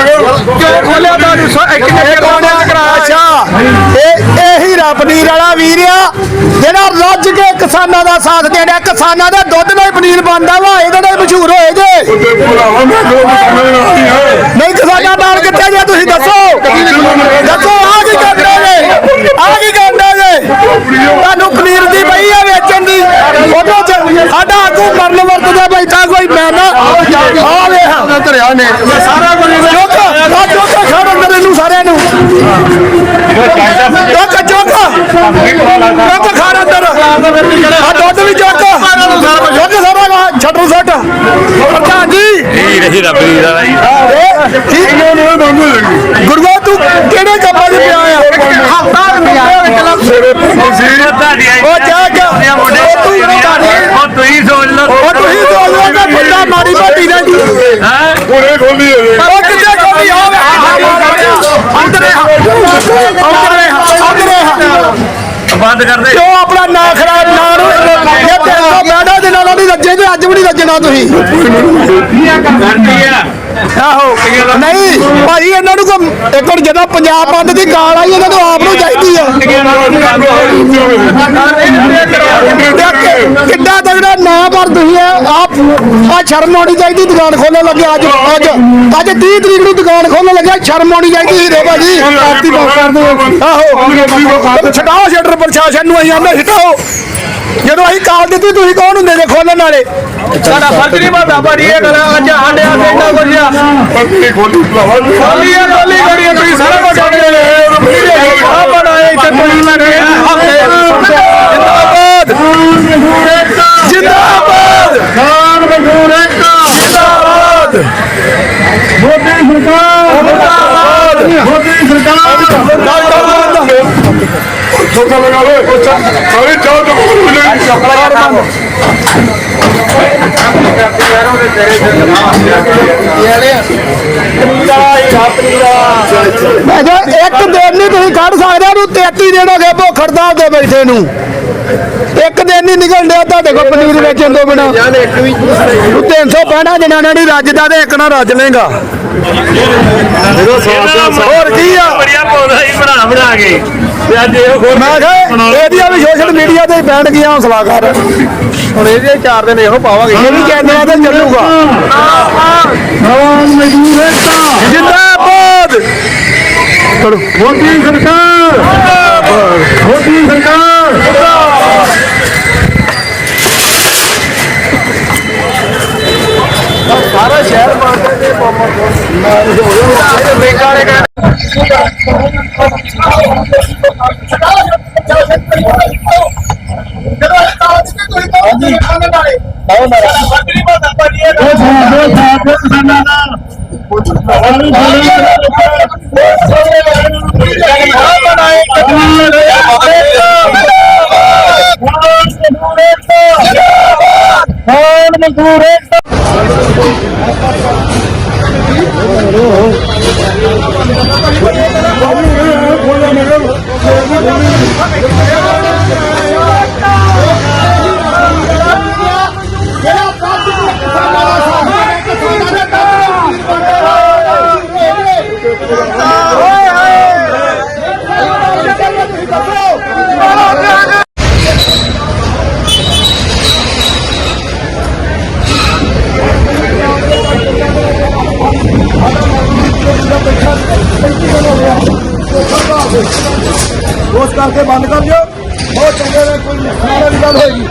ਕਿਉਂ ਖੋਲਿਆ ਤੁਹਾਨੂੰ? ਸੌ- ਇੱਕ ਨੇ ਚ ਕਰਾਇਆ ਅੱਛਾ। ਇਹ ਇਹੀ ਰੱਬ ਨੀਰ ਵਾਲਾ ਵੀਰ ਆ ਜਿਹੜਾ ਰੱਜ ਕੇ ਕਿਸਾਨਾਂ ਦਾ ਸਾਥ ਦੇਣਾ ਕਿਸਾਨਾਂ ਦੇ ਦੁੱਧ ਨਾਲ ਹੀ ਪਨੀਰ ਬਣਦਾ ਵਾ ਇਹਦੇ ਨਾਲ ਮਸ਼ਹੂਰ ਹੋਏ ਜੇ। ਨਹੀਂ ਕਿਸਾਨਾਂ ਨਾਲ ਕਿੱਥੇ ਜੇ ਤੁਸੀਂ ਦੱਸੋ। ਦੱਸੋ ਆ ਕੀ ਕਰਦੇ ਜੇ ਆ ਕੀ ਕਰਦੇ ਜੇ ਤੁਹਾਨੂੰ ਪਨੀਰ ਦੀ ਪਈ ਆ ਵੇਚਣ ਦੀ ਉਹਦੇ ਚ ਸਾਡਾ ਆਗੂ ਮਰਨ ਵਰਤਦਾ ਬੈਠਾ ਕੋਈ ਮੈਂ ਨਾ ਵੇਖ ਧਰਿਆ ਨੇ ਸਾਰਾ ਕੁਝ ਚੁੱਕ ਆ ਚੁੱਕ ਖੜ ਅੰਦਰ ਇਹਨੂੰ ਸਾਰਿਆਂ ਨੂੰ। ਚੁੱਕ ਚੁੱਕ ਚੁੱਕ ਖੜ ਅੰਦਰ। ਆ ਦੁੱਧ ਵੀ ਚੁੱਕ ਚੁੱਕ ਸਾਰਾ ਛੱਡੂ ਸੱਟ। ਪ੍ਰਧਾਨ ਜੀ। ਇਹ ਰਹੀ ਰੱਬ ਦੀ ਦਾ ਜੀ ਗੁਰੂਆ ਤੂੰ ਕਿਹੜੇ ਕੰਮਾਂ 'ਚ ਪਿਆ ਆ? ਹਫਤਾ ਤੁਹਾਡੀ ਉਹ ਜਾ ਕੇ ਉਹ ਤੂੰ ਉਹ ਤੁਸੀਂ ਸੋਚ ਲਓ। ਉਹ ਤੁਸੀਂ ਸੋਚ ਲਓ ਬੰਦਾ ਕੀ ਹੈ ਉਹ ਕਿੱਥੇ ਕੋਈ ਹੋਵੇ ਅੰਦਰੇ ਅੰਦਰੇ ਅੰਦਰੇ ਬੰਦ ਕਰ ਦੇ। ਕਿਉਂ ਆਪਣਾ ਨਾਂ ਖਰਾਬ ਨਾ ਨੂੰ ਇਹ ਤੇ ਤੋਂ ਬੈਠਾ ਦੇ ਨਾਲ ਨਹੀਂ ਰੱਜੇ ਤੇ ਅੱਜ ਵੀ ਨਹੀਂ ਰੱਜਣਾ ਤੁਸੀਂ। ਆ। ਆਹੋ। ਨਹੀਂ ਭਾਈ ਇਹਨਾਂ ਨੂੰ ਕੋਈ ਇੱਕ ਵਾਰ ਜਦੋਂ ਪੰਜਾਬ ਬੰਦ ਦੀ ਗਾਲ ਆਈ ਇਹਨਾਂ ਨੂੰ ਆਪ ਨੂੰ ਚਾਹੀਦੀ ਆ। ਨਾ ਪਰ ਤੁਸੀਂ ਆਪ ਆ ਸ਼ਰਮ ਆਉਣੀ ਚਾਹੀਦੀ ਦੁਕਾਨ ਖੋਲਣ ਲੱਗੇ ਅੱਜ ਅੱਜ ਅੱਜ 30 ਤਰੀਕ ਨੂੰ ਦੁਕਾਨ ਖੋਲਣ ਲੱਗਿਆ ਸ਼ਰਮ ਆਉਣੀ ਚਾਹੀਦੀ ਹੀਰੇ ਭਾਜੀ ਆਰਤੀ ਬਾਤ ਕਰਦੇ ਆਹੋ। ਛਡਾਓ ਸ਼ਟਰ ਪ੍ਰਸ਼ਾਸਨ ਨੂੰ ਅਸੀਂ ਆਂਦੇ ਛਡਾਓ ਜਦੋਂ ਅਸੀਂ ਕਾਲ ਦਿੱਤੀ ਤੁਸੀਂ ਕੌਣ ਹੁੰਦੇ ਜੇ ਖੋਲਣ ਵਾਲੇ? ਸਾਡਾ ਫਰਜ਼ ਨਹੀਂ ਬਣਦਾ ਭਾਜੀ ਇਹ ਗੱਲ ਅੱਜ ਸਾਡੇ ਹੱਥ ਇੰਨਾ ਕੁਝ ਆ। ਖੋਲੀ ਆ ਖੋਲੀ ਕਰੀ ਤੁਸੀਂ ਸਾਰਾ ਕੁਝ ਕਰਦੇ ਨੇ ਆ ਬਣਾਏ ਇੱਥੇ ਤੁਸੀਂ ਮੈਂ ਜਿੰਦਾਬਾਦ ਜਿੰਦਾਬਾਦ ਖਾਨ ਮਜ਼ਦੂਰ ਏਕਤਾ ਜਿੰਦਾਬਾਦ ਮੋਦੀ ਸਰਕਾਰ ਜਿੰਦਾਬਾਦ ਮੋਦੀ ਸਰਕਾਰ ਜਿੰਦਾਬਾਦ ਮੈਂ ਕਿਹਾ ਇੱਕ ਦਿਨ ਨਹੀਂ ਤੁਸੀਂ ਕੱਢ ਸਕਦੇ, ਉਹਨੂੰ 33 ਦਿਨ ਹੋ ਗਏ ਭੁੱਖੜਦਾ ਦੇ ਬੈਠੇ ਨੂੰ। ਇੱਕ ਦਿਨ ਨਹੀਂ ਨਿਕਲ ਡਿਆ ਤੁਹਾਡੇ ਕੋਲ ਪਨੀਰ ਵੇਚਣ ਤੋਂ ਬਿਨਾ। 365 ਦਿਨਾਂ ਨਾਲ ਨਹੀਂ ਰੱਜਦਾ ਤੇ ਇੱਕ ਨਾ ਰੱਜ ਲੇਗਾ ਹੋਰ ਕੀ ਆ? ਬੜੀਆ ਪੌਦਾ ਹੀ ਬਣਾ ਬਣਾ ਕੇ ਤੇ ਅੱਜ ਇਹ ਖੋਲ ਮੈਂ ਕਿਹਾ ਇਹਦੀਆਂ ਵੀ ਸੋਸ਼ਲ ਮੀਡੀਆ ਤੇ ਹੀ ਬੈਣ ਗਈਆਂ ਹੌਸਲਾ ਕਰ। ਹੁਣ ਇਹਦੇ ਚਾਰ ਦਿਨ ਇਹੋ ਪਾਵਾਂਗੇ। ਇਹ ਵੀ ਕੈਮਰਾ ਤੇ ਚੱਲੂਗਾ। ਖਾਨ ਮਜ਼ਦੂਰ ਏਕਤਾ ਜਿੰਦਾਬਾਦ। ਮੋਦੀ ਸਰਕਾਰ ਮਾਰਦੇ ਨੇ Bravo! ਕਰਕੇ ਬੰਦ ਕਰ ਦਿਓ। ਬਹੁਤ ਚੰਗੇ ਨੇ ਕੋਈ ਨੁਕਸਾਨ ਵਾਲੀ ਗੱਲ ਹੋਏਗੀ।